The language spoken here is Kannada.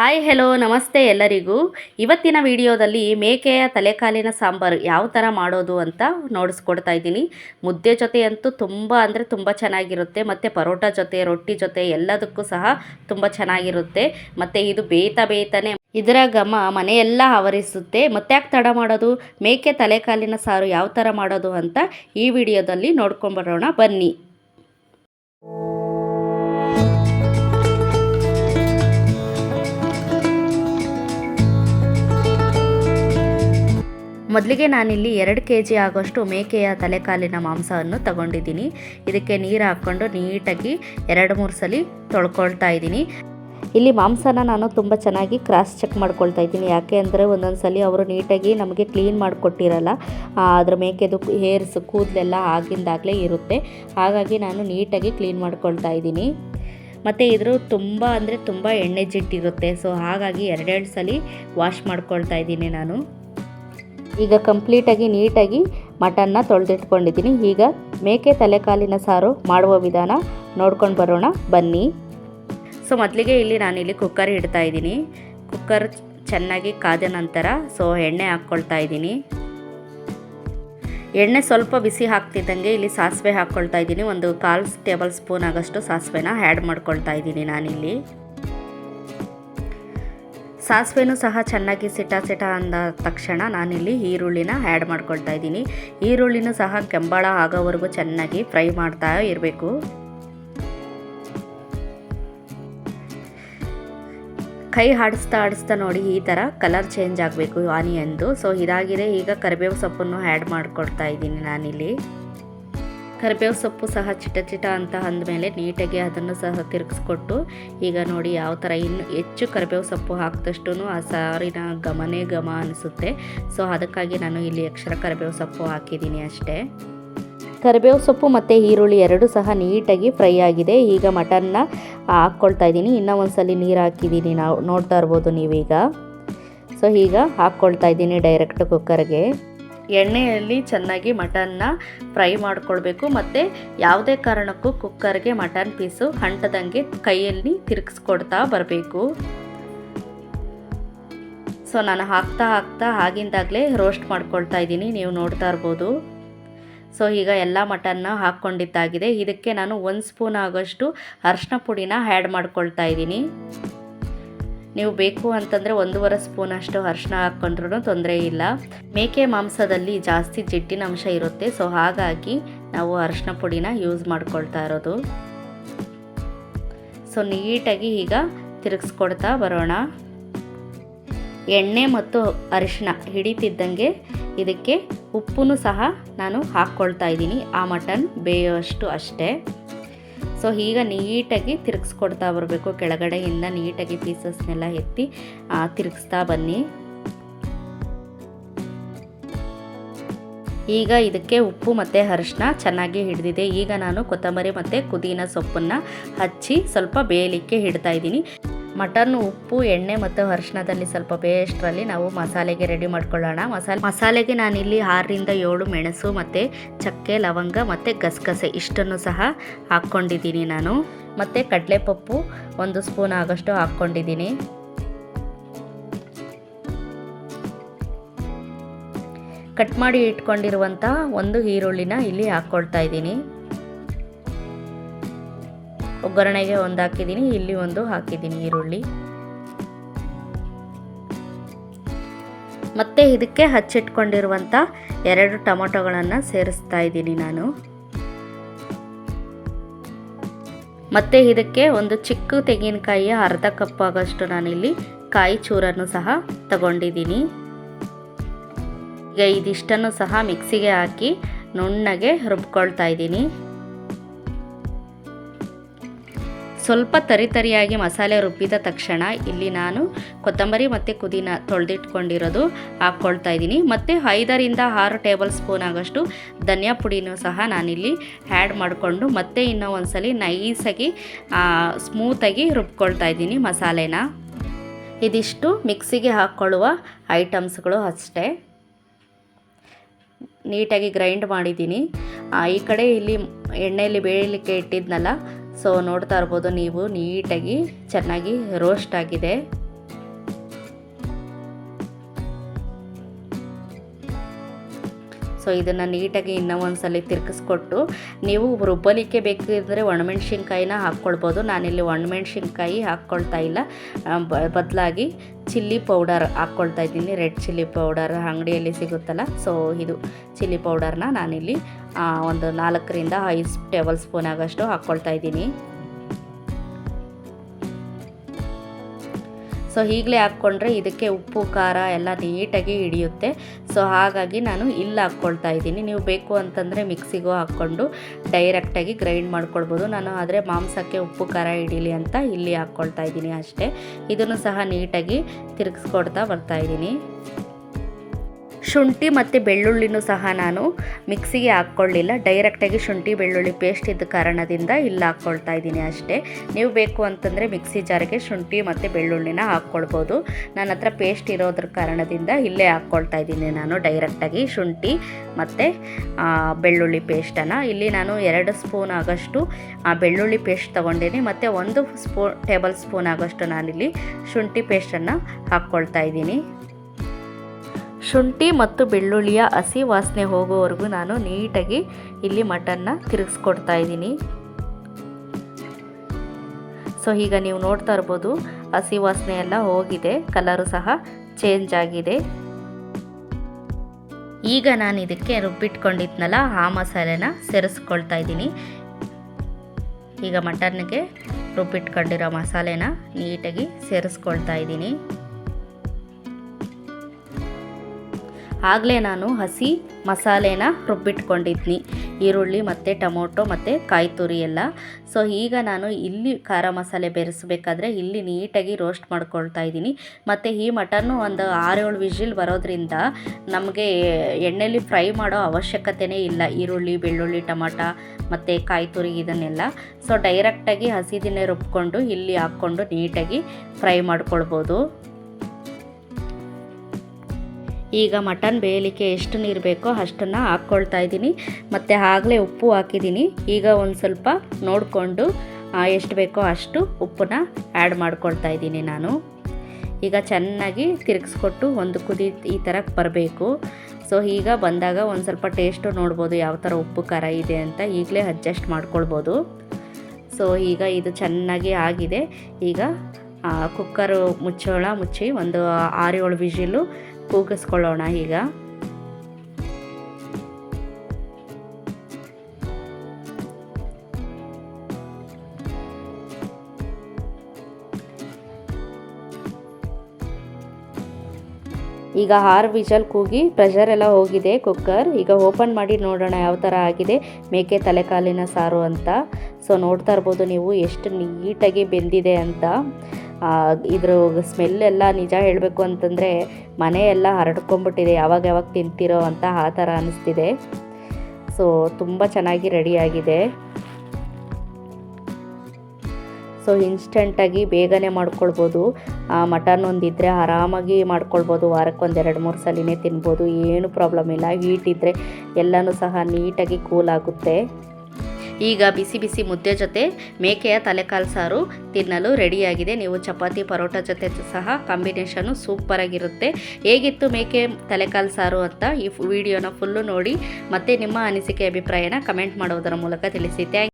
ಹಾಯ್ ಹೆಲೋ ನಮಸ್ತೆ ಎಲ್ಲರಿಗೂ. ಇವತ್ತಿನ ವಿಡಿಯೋದಲ್ಲಿ ಮೇಕೆಯ ತಲೆಕಾಲಿನ ಸಾಂಬಾರು ಯಾವ ಥರ ಮಾಡೋದು ಅಂತ ನೋಡಿಸ್ಕೊಡ್ತಾ ಇದ್ದೀನಿ. ಮುದ್ದೆ ಜೊತೆ ಅಂತೂ ತುಂಬ ಅಂದರೆ ತುಂಬ ಚೆನ್ನಾಗಿರುತ್ತೆ. ಮತ್ತು ಪರೋಟ ಜೊತೆ, ರೊಟ್ಟಿ ಜೊತೆ ಎಲ್ಲದಕ್ಕೂ ಸಹ ತುಂಬ ಚೆನ್ನಾಗಿರುತ್ತೆ. ಮತ್ತು ಇದು ಬೇಯ್ತಾ ಬೇಯ್ತಾನೆ ಇದರ ಘಮ ಮನೆಯೆಲ್ಲ ಆವರಿಸುತ್ತೆ. ಮತ್ತೆ ಯಾಕೆ ತಡ ಮಾಡೋದು? ಮೇಕೆ ತಲೆಕಾಲಿನ ಸಾರು ಯಾವ ಥರ ಮಾಡೋದು ಅಂತ ಈ ವಿಡಿಯೋದಲ್ಲಿ ನೋಡ್ಕೊಂಬರೋಣ ಬನ್ನಿ. ಮೊದಲಿಗೆ ನಾನಿಲ್ಲಿ ಎರಡು ಕೆ ಜಿ ಆಗೋಷ್ಟು ಮೇಕೆಯ ತಲೆಕಾಲಿನ ಮಾಂಸವನ್ನು ತಗೊಂಡಿದ್ದೀನಿ. ಇದಕ್ಕೆ ನೀರು ಹಾಕ್ಕೊಂಡು ನೀಟಾಗಿ ಎರಡು ಮೂರು ಸಲ ತೊಳ್ಕೊಳ್ತಾ ಇದ್ದೀನಿ. ಇಲ್ಲಿ ಮಾಂಸನ ನಾನು ತುಂಬ ಚೆನ್ನಾಗಿ ಕ್ರಾಸ್ ಚೆಕ್ ಮಾಡ್ಕೊಳ್ತಾ ಇದ್ದೀನಿ. ಯಾಕೆ ಅಂದರೆ ಒಂದೊಂದು ಸಲ ಅವರು ನೀಟಾಗಿ ನಮಗೆ ಕ್ಲೀನ್ ಮಾಡಿಕೊಟ್ಟಿರಲ್ಲ ಅದ್ರ ಮೇಕೆದು ಹೇರ್ಸ್ ಕೂದಲೆಲ್ಲ ಆಗಿಂದಾಗಲೇ ಇರುತ್ತೆ. ಹಾಗಾಗಿ ನಾನು ನೀಟಾಗಿ ಕ್ಲೀನ್ ಮಾಡ್ಕೊಳ್ತಾ ಇದ್ದೀನಿ. ಮತ್ತು ಇದ್ರ ತುಂಬ ಅಂದರೆ ತುಂಬ ಎಣ್ಣೆ ಜಿಟ್ಟಿರುತ್ತೆ ಸೊ, ಹಾಗಾಗಿ ಎರಡೆರಡು ಸಲ ವಾಶ್ ಮಾಡ್ಕೊಳ್ತಾ ಇದ್ದೀನಿ ನಾನು. ಈಗ ಕಂಪ್ಲೀಟಾಗಿ ನೀಟಾಗಿ ಮಟನ್ನ ತೊಳೆದಿಟ್ಕೊಂಡಿದ್ದೀನಿ. ಈಗ ಮೇಕೆ ತಲೆಕಾಲಿನ ಸಾರು ಮಾಡುವ ವಿಧಾನ ನೋಡ್ಕೊಂಡು ಬರೋಣ. ಬನ್ನಿ. ಸೊ, ಮೊದಲಿಗೆ ಇಲ್ಲಿ ನಾನಿಲ್ಲಿ ಕುಕ್ಕರ್ ಇಡ್ತಾ ಇದ್ದೀನಿ. ಕುಕ್ಕರ್ ಚೆನ್ನಾಗಿ ಕಾದ ನಂತರ, ಸೊ, ಎಣ್ಣೆ ಹಾಕ್ಕೊಳ್ತಾ ಇದ್ದೀನಿ. ಎಣ್ಣೆ ಸ್ವಲ್ಪ ಬಿಸಿ ಹಾಕ್ತಿದ್ದಂಗೆ ಇಲ್ಲಿ ಸಾಸಿವೆ ಹಾಕ್ಕೊಳ್ತಾ ಇದ್ದೀನಿ. ಒಂದು ಕಾಲು ಟೇಬಲ್ ಸ್ಪೂನ್ ಆಗೋಷ್ಟು ಸಾಸಿವೆನ ಆ್ಯಡ್ ಮಾಡ್ಕೊಳ್ತಾ ಇದ್ದೀನಿ ನಾನಿಲ್ಲಿ. ಸಾಸಿವೆನೂ ಸಹ ಚೆನ್ನಾಗಿ ಸಿಟ ಸಿಟ ಅಂದ ತಕ್ಷಣ ನಾನಿಲ್ಲಿ ಈರುಳ್ಳಿನ ಆ್ಯಡ್ ಮಾಡ್ಕೊಳ್ತಾ ಇದ್ದೀನಿ. ಈರುಳ್ಳಿನೂ ಸಹ ಕೆಂಬಳ ಆಗೋವರೆಗೂ ಚೆನ್ನಾಗಿ ಫ್ರೈ ಮಾಡ್ತಾ ಇರಬೇಕು. ಕೈ ಆಡಿಸ್ತಾ ಆಡಿಸ್ತಾ ನೋಡಿ ಈ ಥರ ಕಲರ್ ಚೇಂಜ್ ಆಗಬೇಕು ಆನಿಯನ್ದು. ಸೊ ಇದಾಗಿದೆ. ಈಗ ಕರಿಬೇವು ಸೊಪ್ಪನ್ನು ಆ್ಯಡ್ ಮಾಡಿಕೊಡ್ತಾ ಇದ್ದೀನಿ ನಾನಿಲ್ಲಿ. ಕರಿಬೇವು ಸೊಪ್ಪು ಸಹ ಚಿಟ ಚಿಟ ಅಂತ ಅಂದಮೇಲೆ ನೀಟಾಗಿ ಅದನ್ನು ಸಹ ತಿರುಗಿಸ್ಕೊಟ್ಟು ಈಗ ನೋಡಿ ಯಾವ ಥರ ಇನ್ನು ಹೆಚ್ಚು ಕರಿಬೇವು ಸೊಪ್ಪು ಹಾಕಿದಷ್ಟು ಆ ಸಾರಿನ ಘಮನೇ ಘಮ ಅನಿಸುತ್ತೆ. ಸೊ ಅದಕ್ಕಾಗಿ ನಾನು ಇಲ್ಲಿ ಅಕ್ಷರ ಕರಿಬೇವು ಸೊಪ್ಪು ಹಾಕಿದ್ದೀನಿ ಅಷ್ಟೇ. ಕರಿಬೇವು ಸೊಪ್ಪು ಮತ್ತು ಈರುಳ್ಳಿ ಎರಡು ಸಹ ನೀಟಾಗಿ ಫ್ರೈ ಆಗಿದೆ. ಈಗ ಮಟನ್ನ ಹಾಕ್ಕೊಳ್ತಾ ಇದ್ದೀನಿ. ಇನ್ನೂ ಒಂದ್ಸಲಿ ನೀರು ಹಾಕಿದ್ದೀನಿ. ನಾವು ನೋಡ್ತಾ ಇರ್ಬೋದು ನೀವೀಗ. ಸೊ ಈಗ ಹಾಕ್ಕೊಳ್ತಾ ಇದ್ದೀನಿ ಡೈರೆಕ್ಟ್ ಕುಕ್ಕರ್ಗೆ. ಎಣ್ಣೆಯಲ್ಲಿ ಚೆನ್ನಾಗಿ ಮಟನ್ನ ಫ್ರೈ ಮಾಡ್ಕೊಳ್ಬೇಕು. ಮತ್ತು ಯಾವುದೇ ಕಾರಣಕ್ಕೂ ಕುಕ್ಕರ್ಗೆ ಮಟನ್ ಪೀಸು ಹಂಟದಂಗೆ ಕೈಯಲ್ಲಿ ತಿರುಗಿಸ್ಕೊಡ್ತಾ ಬರಬೇಕು. ಸೊ, ನಾನು ಹಾಕ್ತಾ ಹಾಕ್ತಾ ಆಗಿಂದಾಗಲೇ ರೋಸ್ಟ್ ಮಾಡ್ಕೊಳ್ತಾ ಇದ್ದೀನಿ. ನೀವು ನೋಡ್ತಾ ಇರ್ಬೋದು. ಸೊ, ಈಗ ಎಲ್ಲ ಮಟನ್ನ ಹಾಕ್ಕೊಂಡಿದ್ದಾಗಿದೆ. ಇದಕ್ಕೆ ನಾನು ಒಂದು ಸ್ಪೂನ್ ಆಗೋಷ್ಟು ಅರ್ಶಿನ ಪುಡಿನ ಆ್ಯಡ್ ಮಾಡ್ಕೊಳ್ತಾ ಇದ್ದೀನಿ. ನೀವು ಬೇಕು ಅಂತಂದರೆ ಒಂದೂವರೆ ಸ್ಪೂನ್ ಅಷ್ಟು ಅರಿಶಿನ ಹಾಕ್ಕೊಂಡ್ರೂ ತೊಂದರೆ ಇಲ್ಲ. ಮೇಕೆ ಮಾಂಸದಲ್ಲಿ ಜಾಸ್ತಿ ಜಿಟ್ಟಿನ ಅಂಶ ಇರುತ್ತೆ. ಸೊ ಹಾಗಾಗಿ ನಾವು ಅರಿಶಿನ ಪುಡಿನ ಯೂಸ್ ಮಾಡ್ಕೊಳ್ತಾ ಇರೋದು. ಸೊ ನೀಟಾಗಿ ಈಗ ತಿರುಗಿಸ್ಕೊಡ್ತಾ ಬರೋಣ. ಎಣ್ಣೆ ಮತ್ತು ಅರಿಶಿನ ಹಿಡಿತಿದ್ದಂಗೆ ಇದಕ್ಕೆ ಉಪ್ಪು ಸಹ ನಾನು ಹಾಕ್ಕೊಳ್ತಾ ಇದ್ದೀನಿ. ಆ ಮಟನ್ ಬೇಯೋಷ್ಟು ಅಷ್ಟೇ. ಸೊ ಈಗ ನೀಟಾಗಿ ತಿರುಗಿಸ್ಕೊಡ್ತಾ ಬರಬೇಕು. ಕೆಳಗಡೆಯಿಂದ ನೀಟಾಗಿ ಪೀಸಸ್ನೆಲ್ಲ ಎತ್ತಿ ತಿರುಗಿಸ್ತಾ ಬನ್ನಿ. ಈಗ ಇದಕ್ಕೆ ಉಪ್ಪು ಮತ್ತು ಅರಿಶಿನ ಚೆನ್ನಾಗಿ ಹಿಡಿದಿದೆ. ಈಗ ನಾನು ಕೊತ್ತಂಬರಿ ಮತ್ತು ಪುದೀನ ಸೊಪ್ಪನ್ನು ಹಚ್ಚಿ ಸ್ವಲ್ಪ ಬೇಯಲಿಕ್ಕೆ ಇಡ್ತಾ ಇದ್ದೀನಿ. ಮಟನ್, ಉಪ್ಪು, ಎಣ್ಣೆ ಮತ್ತು ಅರಿಶಿನದಲ್ಲಿ ಸ್ವಲ್ಪ ಬೇಯಷ್ಟರಲ್ಲಿ ನಾವು ಮಸಾಲೆಗೆ ರೆಡಿ ಮಾಡ್ಕೊಳ್ಳೋಣ. ಮಸಾಲೆ ಮಸಾಲೆಗೆ ನಾನಿಲ್ಲಿ ಆರರಿಂದ ಏಳು ಮೆಣಸು ಮತ್ತು ಚಕ್ಕೆ, ಲವಂಗ ಮತ್ತು ಗಸಗಸೆ ಇಷ್ಟನ್ನು ಸಹ ಹಾಕ್ಕೊಂಡಿದ್ದೀನಿ ನಾನು. ಮತ್ತು ಕಡಲೆಪಪ್ಪು ಒಂದು ಸ್ಪೂನ್ ಆಗೋಷ್ಟು ಹಾಕ್ಕೊಂಡಿದ್ದೀನಿ. ಕಟ್ ಮಾಡಿ ಇಟ್ಕೊಂಡಿರುವಂಥ ಒಂದು ಈರುಳ್ಳಿನ ಇಲ್ಲಿ ಹಾಕ್ಕೊಳ್ತಾ ಇದ್ದೀನಿ. ಒಗ್ಗರಣೆಗೆ ಒಂದು ಹಾಕಿದ್ದೀನಿ, ಇಲ್ಲಿ ಒಂದು ಹಾಕಿದ್ದೀನಿ ಈರುಳ್ಳಿ. ಮತ್ತು ಇದಕ್ಕೆ ಹಚ್ಚಿಟ್ಕೊಂಡಿರುವಂಥ ಎರಡು ಟೊಮೊಟೊಗಳನ್ನು ಸೇರಿಸ್ತಾ ಇದ್ದೀನಿ ನಾನು. ಮತ್ತು ಇದಕ್ಕೆ ಒಂದು ಚಿಕ್ಕ ತೆಂಗಿನಕಾಯಿಯ ಅರ್ಧ ಕಪ್ ಆಗೋಷ್ಟು ನಾನಿಲ್ಲಿ ಕಾಯಿ ಚೂರನ್ನು ಸಹ ತಗೊಂಡಿದ್ದೀನಿ. ಈಗ ಇದಿಷ್ಟನ್ನು ಸಹ ಮಿಕ್ಸಿಗೆ ಹಾಕಿ ನುಣ್ಣಗೆ ರುಬ್ಕೊಳ್ತಾ ಇದ್ದೀನಿ. ಸ್ವಲ್ಪ ತರಿತರಿಯಾಗಿ ಮಸಾಲೆ ರುಬ್ಬಿದ ತಕ್ಷಣ ಇಲ್ಲಿ ನಾನು ಕೊತ್ತಂಬರಿ ಮತ್ತು ಕುದಿನ ತೊಳೆದಿಟ್ಕೊಂಡಿರೋದು ಹಾಕ್ಕೊಳ್ತಾ ಇದ್ದೀನಿ. ಮತ್ತು ಐದರಿಂದ ಆರು ಟೇಬಲ್ ಸ್ಪೂನ್ ಆಗೋಷ್ಟು ಧನಿಯಾ ಪುಡಿನೂ ಸಹ ನಾನಿಲ್ಲಿ ಆ್ಯಡ್ ಮಾಡಿಕೊಂಡು ಮತ್ತೆ ಇನ್ನೂ ಒಂದ್ಸಲಿ ನೈಸಾಗಿ ಸ್ಮೂತಾಗಿ ರುಬ್ಕೊಳ್ತಾ ಇದ್ದೀನಿ ಮಸಾಲೆನ. ಇದಿಷ್ಟು ಮಿಕ್ಸಿಗೆ ಹಾಕ್ಕೊಳ್ಳುವ ಐಟಮ್ಸ್ಗಳು ಅಷ್ಟೇ. ನೀಟಾಗಿ ಗ್ರೈಂಡ್ ಮಾಡಿದ್ದೀನಿ. ಈ ಕಡೆ ಇಲ್ಲಿ ಎಣ್ಣೆಯಲ್ಲಿ ಬೇಯಲಿಕ್ಕೆ ಇಟ್ಟಿದ್ನಲ್ಲ ಸೊ ನೋಡ್ತಾ ಇರ್ಬೋದು ನೀವು ನೀಟಾಗಿ ಚೆನ್ನಾಗಿ ರೋಸ್ಟ್ ಆಗಿದೆ. ಇದನ್ನು ನೀಟಾಗಿ ಇನ್ನೂ ಒಂದು ಸಲ ತಿರ್ಗಿಸ್ಕೊಟ್ಟು ನೀವು ರುಬ್ಬಲಿಕ್ಕೆ ಬೇಕಿದ್ರೆ ಒಣಮೆಣ್ಸಿನ್ಕಾಯಿನ ಹಾಕ್ಕೊಳ್ಬೋದು. ನಾನಿಲ್ಲಿ ಒಣಮೆಣ್ಸಿನ್ಕಾಯಿ ಹಾಕ್ಕೊಳ್ತಾ ಇಲ್ಲ. ಬದಲಾಗಿ ಚಿಲ್ಲಿ ಪೌಡರ್ ಹಾಕ್ಕೊಳ್ತಾ ಇದ್ದೀನಿ. ರೆಡ್ ಚಿಲ್ಲಿ ಪೌಡರ್ ಅಂಗಡಿಯಲ್ಲಿ ಸಿಗುತ್ತಲ್ಲ. ಸೊ ಇದು ಚಿಲ್ಲಿ ಪೌಡರ್ನ ನಾನಿಲ್ಲಿ ಒಂದು ನಾಲ್ಕರಿಂದ ಐದು ಟೇಬಲ್ ಸ್ಪೂನ್ ಆಗೋಷ್ಟು ಹಾಕ್ಕೊಳ್ತಾ ಇದ್ದೀನಿ. ಸೊ ಈಗಲೇ ಹಾಕ್ಕೊಂಡ್ರೆ ಇದಕ್ಕೆ ಉಪ್ಪು, ಖಾರ ಎಲ್ಲ ನೀಟಾಗಿ ಹಿಡಿಯುತ್ತೆ. ಸೊ ಹಾಗಾಗಿ ನಾನು ಇಲ್ಲಿ ಹಾಕ್ಕೊಳ್ತಾ ಇದ್ದೀನಿ. ನೀವು ಬೇಕು ಅಂತಂದರೆ ಮಿಕ್ಸಿಗೂ ಹಾಕ್ಕೊಂಡು ಡೈರೆಕ್ಟಾಗಿ ಗ್ರೈಂಡ್ ಮಾಡ್ಕೊಳ್ಬೋದು. ನಾನು ಆದರೆ ಮಾಂಸಕ್ಕೆ ಉಪ್ಪು, ಖಾರ ಹಿಡೀಲಿ ಅಂತ ಇಲ್ಲಿ ಹಾಕ್ಕೊಳ್ತಾ ಇದ್ದೀನಿ ಅಷ್ಟೇ. ಇದನ್ನು ಸಹ ನೀಟಾಗಿ ತಿರುಗಿಸ್ಕೊಡ್ತಾ ಬರ್ತಾ ಇದ್ದೀನಿ. ಶುಂಠಿ ಮತ್ತು ಬೆಳ್ಳುಳ್ಳಿನೂ ಸಹ ನಾನು ಮಿಕ್ಸಿಗೆ ಹಾಕ್ಕೊಳ್ಳಿಲ್ಲ. ಡೈರೆಕ್ಟಾಗಿ ಶುಂಠಿ ಬೆಳ್ಳುಳ್ಳಿ ಪೇಸ್ಟ್ ಇದ್ದ ಕಾರಣದಿಂದ ಇಲ್ಲಿ ಹಾಕ್ಕೊಳ್ತಾ ಇದ್ದೀನಿ ಅಷ್ಟೇ. ನೀವು ಬೇಕು ಅಂತಂದರೆ ಮಿಕ್ಸಿ ಜಾರಿಗೆ ಶುಂಠಿ ಮತ್ತು ಬೆಳ್ಳುಳ್ಳಿನ ಹಾಕ್ಕೊಳ್ಬೋದು. ನನ್ನ ಹತ್ರ ಪೇಸ್ಟ್ ಇರೋದ್ರ ಕಾರಣದಿಂದ ಇಲ್ಲೇ ಹಾಕ್ಕೊಳ್ತಾ ಇದ್ದೀನಿ ನಾನು ಡೈರೆಕ್ಟಾಗಿ ಶುಂಠಿ ಮತ್ತು ಬೆಳ್ಳುಳ್ಳಿ ಪೇಸ್ಟನ್ನು ಇಲ್ಲಿ ನಾನು ಎರಡು ಸ್ಪೂನ್ ಆಗೋಷ್ಟು ಆ, ಬೆಳ್ಳುಳ್ಳಿ ಪೇಸ್ಟ್ ತೊಗೊಂಡಿನಿ ಮತ್ತು ಒಂದು ಸ್ಪೂನ್ ಟೇಬಲ್ ಸ್ಪೂನ್ ಆಗೋಷ್ಟು ನಾನಿಲ್ಲಿ ಶುಂಠಿ ಪೇಸ್ಟನ್ನು ಹಾಕ್ಕೊಳ್ತಾ ಇದ್ದೀನಿ. ಶುಂಠಿ ಮತ್ತು ಬೆಳ್ಳುಳ್ಳಿಯ ಹಸಿ ವಾಸನೆ ಹೋಗೋವರೆಗೂ ನಾನು ನೀಟಾಗಿ ಇಲ್ಲಿ ಮಟನ್ನ ತಿರುಗಿಸ್ಕೊಡ್ತಾ ಇದ್ದೀನಿ. ಸೊ ಈಗ ನೀವು ನೋಡ್ತಾ ಇರ್ಬೋದು, ಹಸಿ ವಾಸನೆ ಎಲ್ಲ ಹೋಗಿದೆ ಕಲರು ಸಹ ಚೇಂಜ್ ಆಗಿದೆ. ಈಗ ನಾನು ಇದಕ್ಕೆ ರುಬ್ಬಿಟ್ಕೊಂಡಿದ್ನಲ್ಲ, ಆ ಮಸಾಲೆನ ಸೇರಿಸ್ಕೊಳ್ತಾ ಇದ್ದೀನಿ. ಈಗ ಮಟನ್ಗೆ ರುಬ್ಬಿಟ್ಕೊಂಡಿರೋ ಮಸಾಲೆನ ನೀಟಾಗಿ ಸೇರಿಸ್ಕೊಳ್ತಾ ಇದ್ದೀನಿ. ಆಗಲೇ ನಾನು ಹಸಿ ಮಸಾಲೆನ ರುಬ್ಬಿಟ್ಕೊಂಡಿದ್ನಿ. ಈರುಳ್ಳಿ ಮತ್ತು ಟೊಮೊಟೊ ಮತ್ತು ಕಾಯಿ ತುರಿ ಎಲ್ಲ. ಸೊ ಈಗ ನಾನು ಇಲ್ಲಿ ಖಾರ ಮಸಾಲೆ ಬೆರೆಸಬೇಕಾದ್ರೆ ಇಲ್ಲಿ ನೀಟಾಗಿ ರೋಸ್ಟ್ ಮಾಡ್ಕೊಳ್ತಾ ಇದ್ದೀನಿ. ಮತ್ತು ಈ ಮಟನ್ನು ಒಂದು ಆರೇಳು ವಿಜಿಲ್ ಬರೋದ್ರಿಂದ ನಮಗೆ ಎಣ್ಣೆಯಲ್ಲಿ ಫ್ರೈ ಮಾಡೋ ಅವಶ್ಯಕತೆಯೇ ಇಲ್ಲ. ಈರುಳ್ಳಿ, ಬೆಳ್ಳುಳ್ಳಿ, ಟೊಮಟ ಮತ್ತು ಕಾಯಿ ತುರಿ ಇದನ್ನೆಲ್ಲ. ಸೊ ಡೈರೆಕ್ಟಾಗಿ ಹಸಿದಿನೇ ರುಬ್ಕೊಂಡು ಇಲ್ಲಿ ಹಾಕ್ಕೊಂಡು ನೀಟಾಗಿ ಫ್ರೈ ಮಾಡ್ಕೊಳ್ಬೋದು. ಈಗ ಮಟನ್ ಬೇಯಲಿಕ್ಕೆ ಎಷ್ಟು ನೀರು ಬೇಕೋ ಅಷ್ಟನ್ನು ಹಾಕ್ಕೊಳ್ತಾ ಇದ್ದೀನಿ. ಮತ್ತು ಆಗಲೇ ಉಪ್ಪು ಹಾಕಿದ್ದೀನಿ. ಈಗ ಒಂದು ಸ್ವಲ್ಪ ನೋಡಿಕೊಂಡು ಎಷ್ಟು ಬೇಕೋ ಅಷ್ಟು ಉಪ್ಪನ್ನ ಆ್ಯಡ್ ಮಾಡ್ಕೊಳ್ತಾ ಇದ್ದೀನಿ ನಾನು. ಈಗ ಚೆನ್ನಾಗಿ ತಿರುಗಿಸ್ಕೊಟ್ಟು ಒಂದು ಕುದಿ ಈ ಥರ ಬರಬೇಕು. ಸೊ ಈಗ ಬಂದಾಗ ಒಂದು ಸ್ವಲ್ಪ ಟೇಸ್ಟು ನೋಡ್ಬೋದು ಯಾವ ಥರ ಉಪ್ಪು ಖಾರ ಇದೆ ಅಂತ. ಈಗಲೇ ಅಡ್ಜಸ್ಟ್ ಮಾಡ್ಕೊಳ್ಬೋದು. ಸೊ ಈಗ ಇದು ಚೆನ್ನಾಗಿ ಆಗಿದೆ. ಈಗ ಕುಕ್ಕರು ಮುಚ್ಚೋಳ ಮುಚ್ಚಿ ಒಂದು ಆರು ಏಳು ವಿಜಿಲು ಕೂಗಿಸ್ಕೊಳ್ಳೋಣ ಈಗ. ಈಗ ಆರು ವಿಜಲ್ ಕೂಗಿ ಪ್ರೆಷರ್ ಎಲ್ಲ ಹೋಗಿದೆ ಕುಕ್ಕರ್. ಈಗ ಓಪನ್ ಮಾಡಿ ನೋಡೋಣ ಯಾವ ಥರ ಆಗಿದೆ. ಮೇಕೆ ತಲೆಕಾಲಿನ ಸಾರು ಅಂತ. ಸೊ ನೋಡ್ತಾ ಇರ್ಬೋದು ನೀವು ಎಷ್ಟು ನೀಟಾಗಿ ಬೆಂದಿದೆ ಅಂತ. ಇದ್ರ ಸ್ಮೆಲ್ ಎಲ್ಲ ನಿಜ ಹೇಳಬೇಕು ಅಂತಂದರೆ ಮನೆಯೆಲ್ಲ ಹರಡ್ಕೊಂಬಿಟ್ಟಿದೆ ಯಾವಾಗ ಯಾವಾಗ ತಿಂತಿರೋ ಅಂತ ಆ ಥರ ಅನಿಸ್ತಿದೆ. ಸೊ ತುಂಬ ಚೆನ್ನಾಗಿ ರೆಡಿಯಾಗಿದೆ ಸೊ ಇನ್ಸ್ಟೆಂಟಾಗಿ ಬೇಗನೆ ಮಾಡ್ಕೊಳ್ಬೋದು. ಮಟನ್ ಒಂದಿದ್ದರೆ ಆರಾಮಾಗಿ ಮಾಡ್ಕೊಳ್ಬೋದು. ವಾರಕ್ಕೆ ಒಂದೆರಡು ಮೂರು ಸಲಿನೇ ತಿನ್ಬೋದು. ಏನು ಪ್ರಾಬ್ಲಮ್ ಇಲ್ಲ. ಹೀಟ್ ಇದ್ದರೆ ಎಲ್ಲನೂ ಸಹ ನೀಟಾಗಿ ಕೂಲ್ ಆಗುತ್ತೆ. ಈಗ ಬಿಸಿ ಬಿಸಿ ಮುದ್ದೆ ಜೊತೆ ಮೇಕೆಯ ತಲೆಕಾಲು ಸಾರು ತಿನ್ನಲು ರೆಡಿಯಾಗಿದೆ. ನೀವು ಚಪಾತಿ, ಪರೋಟ ಜೊತೆ ಸಹ ಕಾಂಬಿನೇಷನು ಸೂಪರಾಗಿರುತ್ತೆ ಹೇಗಿತ್ತು ಮೇಕೆ ತಲೆಕಾಲು ಸಾರು ಅಂತ ಈ ವಿಡಿಯೋನ ಫುಲ್ಲು ನೋಡಿ ಮತ್ತು ನಿಮ್ಮ ಅನಿಸಿಕೆ, ಅಭಿಪ್ರಾಯನ ಕಮೆಂಟ್ ಮಾಡೋದರ ಮೂಲಕ ತಿಳಿಸಿ. ಥ್ಯಾಂಕ್